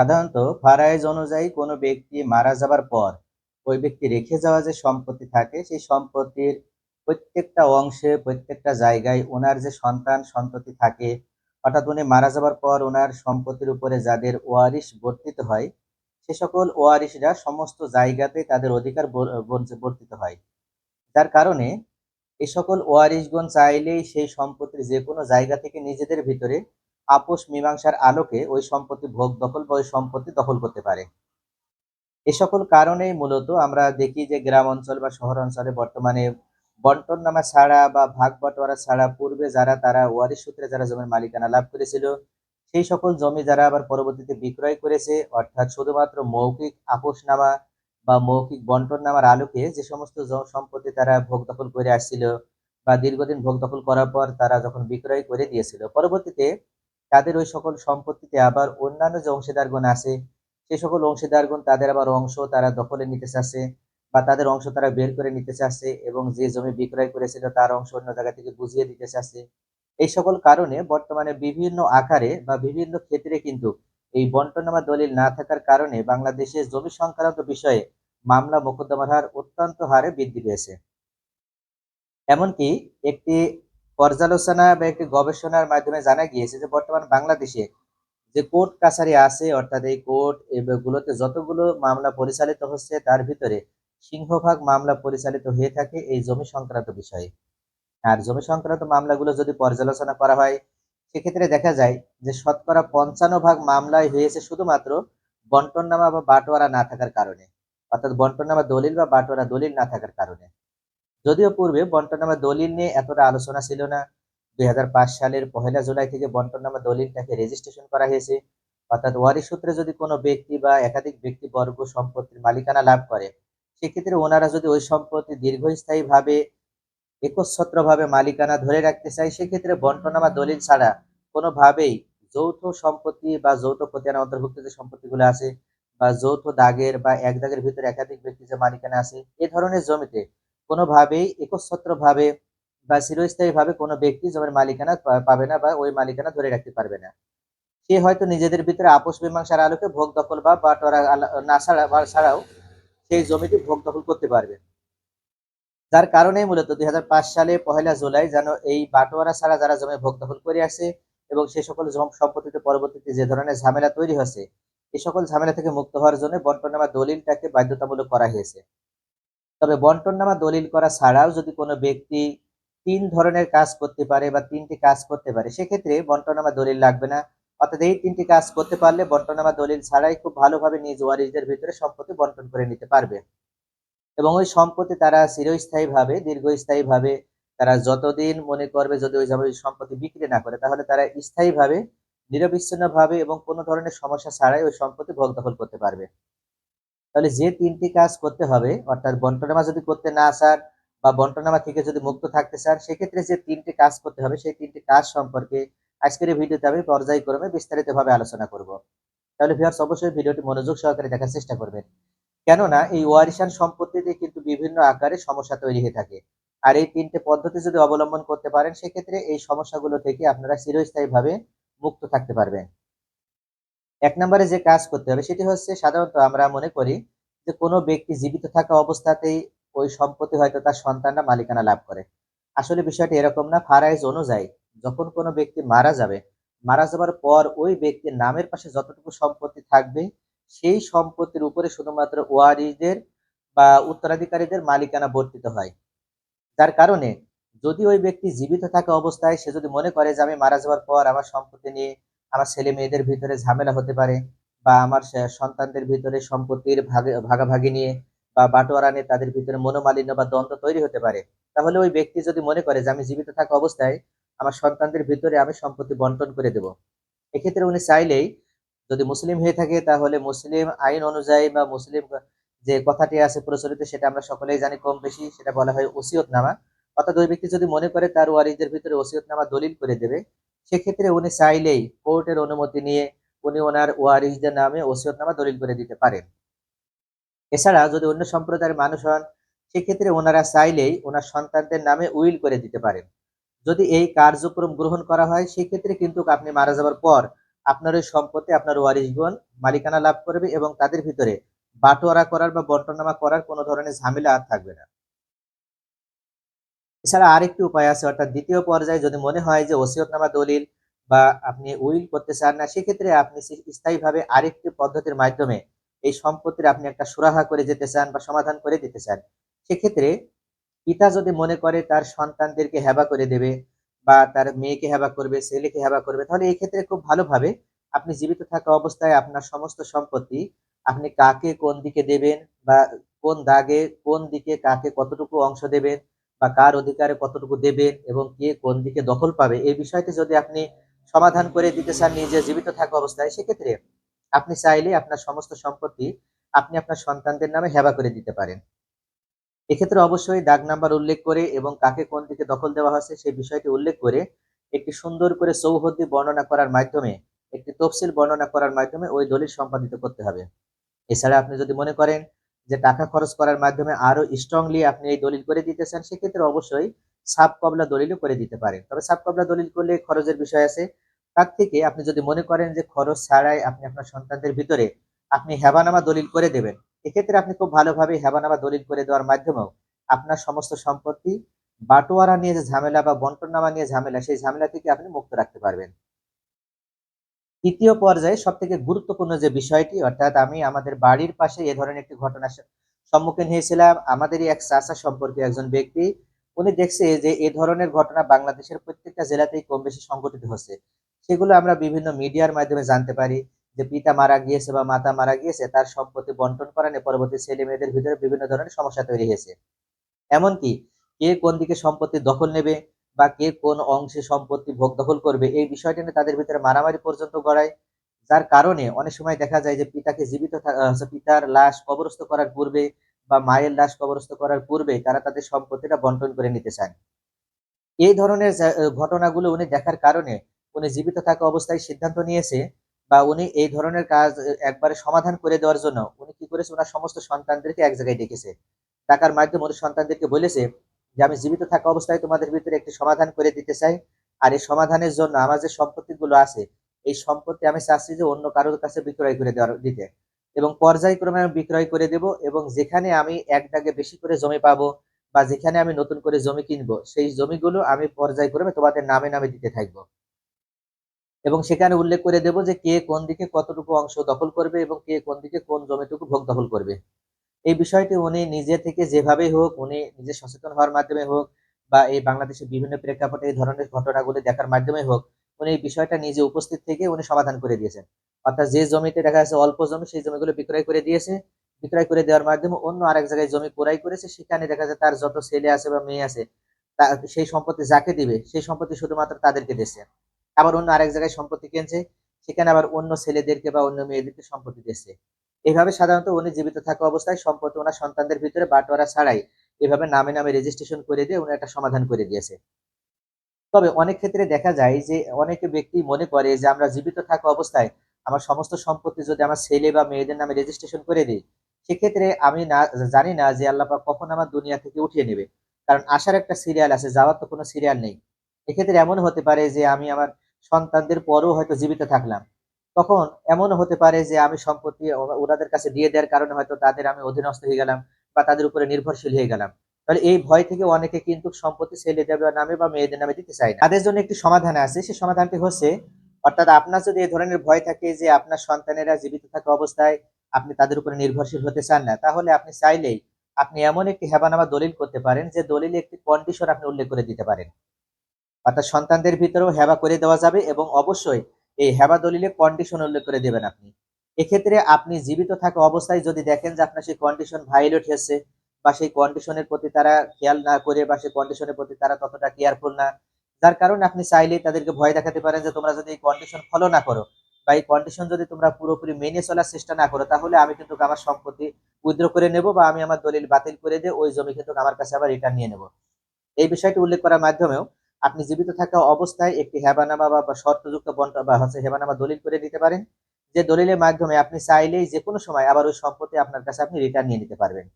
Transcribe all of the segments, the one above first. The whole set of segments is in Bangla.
সাধারণত ফারাইজ অনুযায়ী কোনো ব্যক্তি মারা যাবার পর ওই ব্যক্তি রেখে যাওয়া যে সম্পত্তি থাকে, সেই সম্পত্তির প্রত্যেকটা অংশে, প্রত্যেকটা জায়গায় ওনার যে সন্তান, সন্ততি থাকে অর্থাৎ উনি মারা যাবার পর ওনার সম্পত্তির উপরে যাদের ওয়ারিশ বর্তিত হয়, সে সকল ওয়ারিশরা সমস্ত জায়গাতে তাদের অধিকার বর্তিত হয়। যার কারণে এই সকল ওয়ারিশগণ চাইলেই সেই সম্পত্তির যে কোনো জায়গা থেকে নিজেদের ভিতরে আপোষ মীমাংসার আলোকে ওই সম্পত্তি ভোগ দখল বা ওই সম্পত্তি দখল করতে পারে। এ সকল কারণেই মূলত আমরা দেখি যে গ্রাম অঞ্চল বা শহর অঞ্চলে বর্তমানে বন্টন নামা ছাড়া বা ভাগ বাটোয়ারা ছাড়া পূর্বে যারা তারা ওয়ারিশ সূত্রে যারা জমির মালিকানা লাভ করেছিল, সেই সকল জমি যারা আবার পরবর্তীতে বিক্রয় করেছে, অর্থাৎ শুধুমাত্র মৌখিক আপোষনামা বা মৌখিক বন্টন নামার আলোকে যে সমস্ত সম্পত্তি তারা ভোগ দখল করে আসছিল বা দীর্ঘদিন ভোগ দখল করার পর তারা যখন বিক্রয় করে দিয়েছিল, পরবর্তীতে তাদের ওই সকল সম্পত্তিতে আবার অন্যান্য যে অংশীদারগণ আছে, সে সকল অংশীদারগণ তাদের আবার অংশ তারা দখলে নিতে চাচ্ছে বা তাদের অংশ তারা বের করে নিতে চাচ্ছে এবং যে জমি বিক্রয় করেছিল তার অংশ অন্য জায়গা থেকে বুঝিয়ে দিতে চাচ্ছে। এই সকল কারণে বর্তমানে বিভিন্ন আকারে বা বিভিন্ন ক্ষেত্রে কিন্তু এই বন্টনামা দলিল না থাকার কারণে বাংলাদেশে জমি সংক্রান্ত বিষয়ে মামলা মোকদ্দমার হার অত্যন্ত হারে বৃদ্ধি পেয়েছে। এমনকি একটি পর্যালোচনা বা একটি গবেষণার মাধ্যমে জানা গিয়েছে যে বর্তমান বাংলাদেশে যে কোর্ট কাছারি আছে, অর্থাৎ এই কোর্ট গুলোতে যতগুলো মামলা পরিচালিত হচ্ছে, তার ভিতরে সিংহভাগ মামলা পরিচালিত হয়ে থাকে এই জমি সংক্রান্ত বিষয়ে। আর জমি সংক্রান্ত মামলাগুলো যদি পর্যালোচনা করা হয়, সেক্ষেত্রে দেখা যায় যে শতকরা পঞ্চান্ন ভাগ মামলায় হয়েছে শুধুমাত্র বন্টননামা বা বাটোয়ারা না থাকার কারণে। অর্থাৎ বন্টননামা দলিল বা বাটোয়ারা দলিল না থাকার কারণে। যদিও পূর্বে বন্টনামা দলিল নিয়ে এতটা আলোচনা ছিল না, দুই হাজার পাঁচ সালের পহেলা জুলাই থেকে বন্টনামা দলিলটাকে রেজিস্ট্রেশন করা হয়েছে। অর্থাৎ ওয়ারিশ সূত্রে যদি কোনো ব্যক্তি বা একাধিক ব্যক্তি বর্গ সম্পত্তির মালিকানা লাভ করে, সেক্ষেত্রে ওনারা যদি ওই সম্পত্তি দীর্ঘস্থায়ী ভাবে একচ্ছত্র মালিকানা ধরে রাখতে চায়, সেক্ষেত্রে বন্টনামা দলিল ছাড়া কোনোভাবেই যৌথ সম্পত্তি বা যৌথ খতিয়ানা অন্তর্ভুক্ত যে সম্পত্তিগুলো আছে বা যৌথ দাগের বা এক দাগের ভিতরে একাধিক ব্যক্তি যে মালিকানা আছে, এ ধরনের জমিতে কোনোভাবেই একচ্ছত্র ভাবে বা চিরস্থায়ী ভাবে কোনো ব্যক্তি জমির মালিকানা পাবে না বা ওই মালিকানা ধরে রাখতে পারবে না। সে হয়তো নিজেদের ভিতরে আপোষ মীমাংসার আলোকে ভোগ দখল বা বাটোয়ারা না ছাড়া ছাড়াও সেই জমিটি ভোগ দখল করতে পারবে। যার কারণেই মূলত দুই হাজার পাঁচ সালে পহেলা জুলাই যেন এই বাটোয়ারা ছাড়া যারা জমি ভোগ দখল করে আসে এবং সে সকল সম্পত্তিতে পরবর্তীতে যে ধরনের ঝামেলা তৈরি হয়েছে এই সকল ঝামেলা থেকে মুক্ত হওয়ার জন্য বন্টনামা দলিলটাকে বাধ্যতামূলক করা হয়েছে। তবে বন্টনামা দলিল করা ছাড়াও যদি কোনো ব্যক্তি তিন ধরনের কাজ করতে পারে বা তিনটি কাজ করতে পারে, সেক্ষেত্রে বন্টনামা দলিল লাগবে না। অর্থাৎ এই তিনটি কাজ করতে পারলে বন্টনামা দলিল ছাড়াই খুব ভালোভাবে নিজ ওয়ারিশদের ভিতরে সম্পত্তি বন্টন করে নিতে পারবে। এবং ওই সম্পত্তি তারা চিরস্থায়ী ভাবে দীর্ঘস্থায়ী ভাবে তারা যতদিন মনে করবে যদি ওই সম্পত্তি বিক্রি না করে, তাহলে তারা স্থায়ীভাবে, নিরবিচ্ছিন্নভাবে এবং কোনো ধরনের সমস্যা ছাড়াই ওই সম্পত্তি ভোগ দখল করতে পারবে। তাহলে যে তিনটি কাজ করতে হবে, অর্থাৎ বন্টনামা যদি করতে না চান বা বন্টনামা থেকে যদি মুক্ত থাকতে চান সেক্ষেত্রে যে তিনটি কাজ করতে হবে, সেই তিনটি কাজ সম্পর্কে আজকের ভিডিওতে আমি পর্যায়ক্রমে বিস্তারিতভাবে আলোচনা করব। তাহলে ভিউয়ার্স অবশ্যই ভিডিওটি মনোযোগ সহকারে দেখার চেষ্টা করবেন। কেননা এই ওয়ারিশান সম্পত্তিতে কিন্তু বিভিন্ন আকারে সমস্যা তৈরি হয়ে থাকে। আর এই তিনটে পদ্ধতি যদি অবলম্বন করতে পারেন, সেক্ষেত্রে এই সমস্যাগুলো থেকে আপনারা চিরস্থায়ীভাবে মুক্ত থাকতে পারবেন। এক নম্বরে যে কাজ করতে হবে সেটি হচ্ছে সাধারণত আমরা মনে করি যে কোনো ব্যক্তি জীবিত থাকা অবস্থাতেই ওই সম্পত্তি হয়তো তার সন্তানরা মালিকানা লাভ করে। আসলে বিষয়টি এরকম না, ফারাইজ অনুযায়ী যখন কোনো ব্যক্তি মারা যাবে, মারা যাবার পর ওই ব্যক্তির নামের পাশে যতটুকু সম্পত্তি থাকবে, সেই সম্পত্তির উপরে শুধুমাত্র ওয়ারিসদের বা উত্তরাধিকারীদের মালিকানা বর্তিত হয়। যার কারণে যদি ওই ব্যক্তি জীবিত থাকা অবস্থায় সে যদি মনে করে যে আমি মারা যাওয়ার পর আমার সম্পত্তি নিয়ে আমার ছেলে মেয়েদের ভিতরে ঝামেলা হতে পারে বা আমার সন্তানদের ভিতরে সম্পত্তির ভাগে, ভাগাভাগি নিয়ে বা বাটোয়ারা নিয়ে তাদের ভিতরে মনোমালিন্য বা দ্বন্দ্ব তৈরি হতে পারে। তাহলে ওই ব্যক্তি যদি মনে করে যে আমি জীবিত থাকা অবস্থায় আমার সন্তানদের ভিতরে আমি সম্পত্তি বন্টন করে দেব, এক্ষেত্রে উনি চাইলেই যদি মুসলিম হয়ে থাকে তাহলে মুসলিম আইন অনুযায়ী বা মুসলিম যে কথাটি আছে প্রচলিত সেটা আমরা সকলেই জানি কম বেশি, সেটা বলা হয় ওসিয়তনামা। অর্থাৎ ওই ব্যক্তি যদি মনে করে তার ওয়ারিসদের ভিতরে ওসিয়তনামা দলিল করে দেবে সেক্ষেত্রে উনি চাইলেই কোর্টের অনুমতি নিয়ে উনি ওনার ওয়ারিসদের নামে ওসিয়তনামা দলিল করে দিতে পারেন। এছাড়া যদি অন্য সম্প্রদায়ের মানুষ হন, সেক্ষেত্রে ওনারা চাইলেই ওনার সন্তানদের নামে উইল করে দিতে পারেন। যদি এই কার্যক্রম গ্রহণ করা হয়, সেক্ষেত্রে কিন্তু আপনি মারা যাওয়ার পর আপনার ওই সম্পত্তি, আপনার ওয়ারিশগণ মালিকানা লাভ করবে এবং তাদের ভিতরে বাটোয়ারা করার বা বন্টনামা করার কোনো ধরনের ঝামেলা আর থাকবে না। এছাড়া আরেকটি উপায় আছে, অর্থাৎ দ্বিতীয় পর্যায়ে যদি মনে হয় যে ওসিয়তনামা দলিল বা আপনি উইল করতে চান না, সেক্ষেত্রে আপনি স্থায়ীভাবে আরেকটি পদ্ধতির মাধ্যমে এই সম্পত্তির আপনি একটা সুরাহা করে যেতে চান বা সমাধান করে দিতে চান। সেক্ষেত্রে পিতা যদি মনে করে তার সন্তানদেরকে হেবা করে দেবে বা তার মেয়েকে হেবা করবে, ছেলেকে হেবা করবে, তাহলে এই ক্ষেত্রে খুব ভালোভাবে আপনি জীবিত থাকা অবস্থায় আপনার সমস্ত সম্পত্তি আপনি কাকে কোন দিকে দেবেন বা কোন দাগে কোন দিকে কাকে কতটুকু অংশ দেবেন বা কার অধিকারে কতটুকু দেবেন এবং কে কোন দিকে দখল পাবে, এই বিষয়টি যদি আপনি সমাধান করে দিতে চান, নিজে জীবিত থাকা অবস্থায়, সেক্ষেত্রে আপনি চাইলে আপনার সমস্ত সম্পত্তি আপনি আপনার সন্তানদের নামে হেবা করে দিতে পারেন। এক্ষেত্রে অবশ্যই দাগ নাম্বার উল্লেখ করে এবং কাকে কোন দিকে দখল দেওয়া হয়েছে, সেই বিষয়টি উল্লেখ করে একটি সুন্দর করে সৌহদ্দি বর্ণনা করার মাধ্যমে, একটি তফসিল বর্ণনা করার মাধ্যমে ওই দলিল সম্পাদিত করতে হবে। এছাড়া আপনি যদি মনে করেন যে টাকা খরচ করার মাধ্যমে আরও স্ট্রংলি আপনি এই দলিল করে দিতে চান সেক্ষেত্রে অবশ্যই সাব কবলা দলিলও করে দিতে পারেন। তবে সাব কবলা দলিল করলে খরচের বিষয় আছে। তার থেকে আপনি যদি মনে করেন যে খরচ ছাড়াই আপনি আপনার সন্তানদের ভিতরে আপনি হেবানামা দলিল করে দেবেন, এক্ষেত্রে আপনি খুব ভালোভাবে হেবানামা দলিল করে দেওয়ার মাধ্যমেও আপনার সমস্ত সম্পত্তি বাটোয়ারা নিয়ে যে ঝামেলা বা বন্টননামা নিয়ে ঝামেলা, সেই ঝামেলা থেকে আপনি মুক্ত রাখতে পারবেন। তৃতীয় পর্যায়ে সব থেকে গুরুত্বপূর্ণ যে বিষয়টি, অর্থাৎ আমি আমাদের বাড়ির পাশে এ ধরনের একটি ঘটনার সম্মুখীন হয়েছিলাম, আমাদেরই এক চাষা সম্পর্কে একজন ব্যক্তি, উনি দেখছে যে এ ধরনের ঘটনা বাংলাদেশের প্রত্যেকটা জেলাতেই কম বেশি সংঘটিত হচ্ছে। সেগুলো আমরা বিভিন্ন মিডিয়ার মাধ্যমে জানতে পারি যে পিতা মারা গিয়েছে বা মাতা মারা গিয়েছে, তার সম্পত্তি বন্টন করানে পরবর্তী ছেলে মেয়েদের ভিতরে বিভিন্ন ধরনের সমস্যা তৈরি হয়েছে। এমনকি কে কোন দিকে সম্পত্তি দখল নেবে বা কে কোন অংশে সম্পত্তি ভোগ দখল করবে, এই বিষয়টি নিয়ে তাদের ভিতরে মারামারি পর্যন্ত গড়ায়। যার কারণে অনেক সময় দেখা যায় যে পিতাকে জীবিত পিতার লাশ কবরস্থ করার পূর্বে বা মায়ের লাশ কবরস্থ করার পূর্বে তারা তাদের সম্পত্তিটা বন্টন করে নিতে চান এই ধরনের ঘটনাগুলো উনি দেখার কারণে উনি জীবিত থাকা অবস্থায় সিদ্ধান্ত নিয়েছে বা উনি এই ধরনের কাজ একবারে সমাধান করে দেওয়ার জন্য উনি কি করেছে ওনার সমস্ত সন্তানদেরকে এক জায়গায় ডেকেছে। টাকার মাধ্যমে উনি সন্তানদেরকে বলেছে যে আমি জীবিত থাকা অবস্থায় তোমাদের ভিতরে একটি সমাধান করে দিতে চাই। আর এই সমাধানের জন্য আমার যে সম্পত্তিগুলো আছে, এই সম্পত্তি আমি চাচ্ছি যে অন্য কারোর কাছে বিক্রয় করে দেওয়ার দিতে। এবং পর্যায়ক্রমে আমি বিক্রয় করে দেব এবং যেখানে আমি এক দাগে বেশি করে জমি পাবো বা যেখানে আমি নতুন করে জমি কিনবো, সেই জমিগুলো আমি পর্যায়ক্রমে তোমাদের নামে নামে দিতে থাকব। এবং সেখানে উল্লেখ করে দেব যে কে কোন দিকে কতটুকু অংশ দখল করবে এবং কে কোন দিকে কোন জমিটুকু ভোগ দখল করবে। এই বিষয়টি উনি নিজে থেকে যেভাবেই হোক, উনি নিজে সচেতন হওয়ার মাধ্যমে হোক বা এই বাংলাদেশের বিভিন্ন প্রেক্ষাপটে এই ধরনের ঘটনাগুলি দেখার মাধ্যমে হোক, উনি এই বিষয়টা নিজে উপস্থিত থেকে উনি সমাধান করে দিয়েছেন। অর্থাৎ যে জমিতে দেখা যাচ্ছে অল্প জমি, সেই জমিগুলো বিক্রয় করে দিয়েছে। বিক্রয় করে দেওয়ার মাধ্যমে অন্য আরেক জায়গায় জমি ক্রয় করেছে, সেখানে দেখা যায় তার যত ছেলে আছে বা মেয়ে আছে সেই সম্পত্তি যাকে দিবে, সেই সম্পত্তি শুধুমাত্র তাদেরকে দিয়েছে আবার অন্য আরেক জায়গায় সম্পত্তি কিনছে, সেখানে আবার অন্য ছেলেদেরকে বা অন্য মেয়েদেরকে সম্পত্তি দিচ্ছে। এভাবে সাধারণত উনি জীবিত থাকা অবস্থায় সম্পত্তি ওনার সন্তানদের ভিতরে বাটোয়ারা ছাড়াই এভাবে নামে নামে রেজিস্ট্রেশন করে দিয়ে উনি একটা সমাধান করে দিয়েছে। তবে অনেক ক্ষেত্রে দেখা যায় যে অনেকে ব্যক্তি মনে করে যে আমরা জীবিত থাকা অবস্থায় আমার সমস্ত সম্পত্তি যদি আমার ছেলে বা মেয়েদের নামে রেজিস্ট্রেশন করে দিই, সেক্ষেত্রে আমি না, জানি না যে আল্লাপা কখন আমার দুনিয়া থেকে উঠিয়ে নেবে। কারণ আসার একটা সিরিয়াল আছে, যাওয়ার তো কোনো সিরিয়াল নেই। এক্ষেত্রে এমন হতে পারে যে আমি আমার সন্তানদের পরও হয়তো জীবিত থাকলাম। তখন এমনও হতে পারে যে আমি সম্পত্তি ওনাদের কাছে দিয়ে দেওয়ার কারণে হয়তো তাদের আমি অধীনস্থ হয়ে গেলাম বা তাদের উপরে নির্ভরশীল হয়ে গেলাম। তাহলে এই ভয় থেকে অনেকে কিন্তু সম্পত্তি ছেলেদের নামে বা মেয়েদের নামে দিতে চায় না। তাদের জন্য একটি সমাধান আছে সেই সমাধানটি হচ্ছে অর্থাৎ আপনার যদি এই ধরনের ভয় থাকে যে আপনার সন্তানেরা জীবিত থাকা অবস্থায় আপনি তাদের উপরে নির্ভরশীল হতে চান না, তাহলে আপনি চাইলেই আপনি এমন একটি হেবানামা দলিল করতে পারেন যে দলিলে একটি কন্ডিশন আপনি উল্লেখ করে দিতে পারেন। অর্থাৎ সন্তানদের ভিতরেও হেবা করে দেওয়া যাবে এবং অবশ্যই এই হেবা দলিলে কন্ডিশন উল্লেখ করে দেবেন আপনি। এক্ষেত্রে আপনি জীবিত থাকা অবস্থায় যদি দেখেন যে আপনার সেই কন্ডিশন ভাইলেট হয়েছে বা সেই কন্ডিশনের প্রতি তারা খেয়াল না করে বা সেই কন্ডিশনের প্রতি তারা ততটা কেয়ারফুল না, যার কারণে আপনি চাইলে তাদেরকে ভয় দেখাতে পারেন যে তোমরা যদি এই কন্ডিশন ফলো না করো বা এই কন্ডিশন যদি তোমরা পুরোপুরি মেনে চলার চেষ্টা না করো, তাহলে আমি কিন্তু আমার সম্পত্তি উইথড্র করে নেব বা আমি আমার দলিল বাতিল করে দিয়ে ওই জমি কিন্তু আমার কাছে আবার রিটার্ন নিয়ে নেব। এই বিষয়টি উল্লেখ করার মাধ্যমেও আপনি জীবিত থাকা অবস্থায় একটি হেবানামা বা শর্তযুক্ত বন্টন বা হচ্ছে হেবানামা দলিল করে দিতে পারেন। যে দলিলের মাধ্যমে আপনি চাইলেই যে কোনো সময় আবার ওই সম্পত্তি আপনার কাছে আপনি রিটার্ন নিয়ে নিতে পারবেন।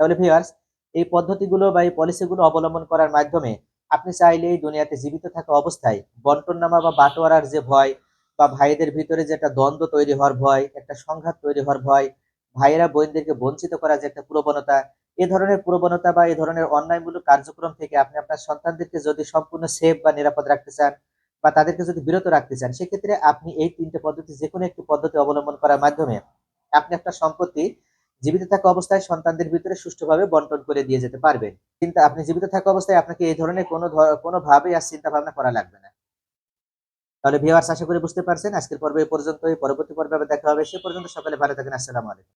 তাহলে ভিউয়ার্স এই পদ্ধতিগুলো বা এই পলিসিগুলো অবলম্বন করার মাধ্যমে আপনি চাইলেই দুনিয়াতে জীবিত থাকা অবস্থায় বন্টননামা বা বাটোয়ারার যে ভয় বা ভাইদের ভিতরে যে একটা দ্বন্দ্ব তৈরি হওয়ার ভয়, একটা সংঘাত তৈরি হওয়ার ভয়, ভাইয়েরা বোনদেরকে বঞ্চিত করার যে একটা প্রবণতা এ ধরনের প্রবণতা বা এ ধরনের অন্যায়মূলক কার্যক্রম থেকে আপনি আপনার সন্তানদেরকে যদি সম্পূর্ণ সেফ বা নিরাপদ রাখতে চান বা তাদেরকে যদি বিরত রাখতে চান, সেক্ষেত্রে আপনি এই তিনটে পদ্ধতি যে কোনো একটি পদ্ধতি অবলম্বন করার মাধ্যমে আপনি আপনার সম্পত্তি জীবিত থাকা অবস্থায় সন্তানদের ভিতরে সুষ্ঠুভাবে বন্টন করে দিয়ে যেতে পারবেন। কিন্তু আপনি জীবিত থাকা অবস্থায় আপনাকে এই ধরনের কোনো কোনোভাবেই আর চিন্তা ভাবনা করা লাগবে না। তাহলে ভিউয়ার্স আশা করি বুঝতে পারছেন। আজকের পর্বে এই পর্যন্তই। পরবর্তী পর্বে দেখা হবে। সে পর্যন্ত সকালে ভালো থাকেন। আসসালামু আলাইকুম।